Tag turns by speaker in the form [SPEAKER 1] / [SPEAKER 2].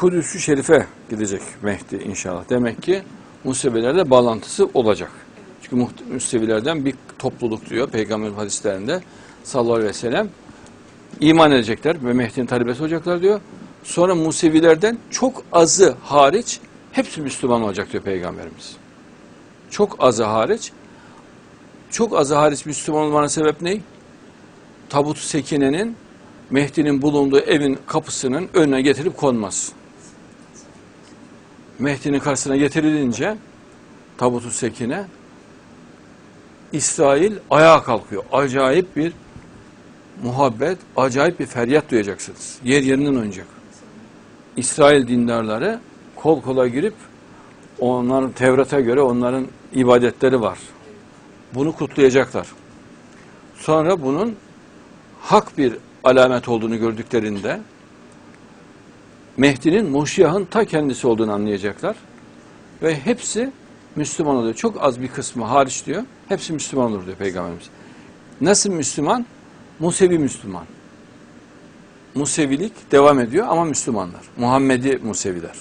[SPEAKER 1] Kudüs-ü Şerif'e gidecek Mehdi inşallah. Demek ki Musevilerle bağlantısı olacak. Çünkü Musevilerden bir topluluk diyor Peygamber hadislerinde sallallahu aleyhi ve sellem iman edecekler ve Mehdi'nin talebesi olacaklar diyor. Sonra Musevilerden çok azı hariç hepsi Müslüman olacak diyor Peygamberimiz. Çok azı hariç çok azı hariç Müslüman olmanın sebep ne? Tabut-u Sekine'nin Mehdi'nin bulunduğu evin kapısının önüne getirip konmaz. Mehdi'nin karşısına getirilince Tabut-u Sekine İsrail ayağa kalkıyor. Acayip bir muhabbet, acayip bir feryat duyacaksınız. Yer yerinden oynayacak. İsrail dindarları kol kola girip onların Tevrat'a göre onların ibadetleri var. Bunu kutlayacaklar. Sonra bunun hak bir alamet olduğunu gördüklerinde Mehdi'nin Moşiyah'ın ta kendisi olduğunu anlayacaklar. Ve hepsi Müslüman oluyor. Çok az bir kısmı hariç diyor. Hepsi Müslüman olur diyor Peygamberimiz. Nasıl Müslüman? Musevi Müslüman. Musevilik devam ediyor ama Müslümanlar. Muhammedi Museviler.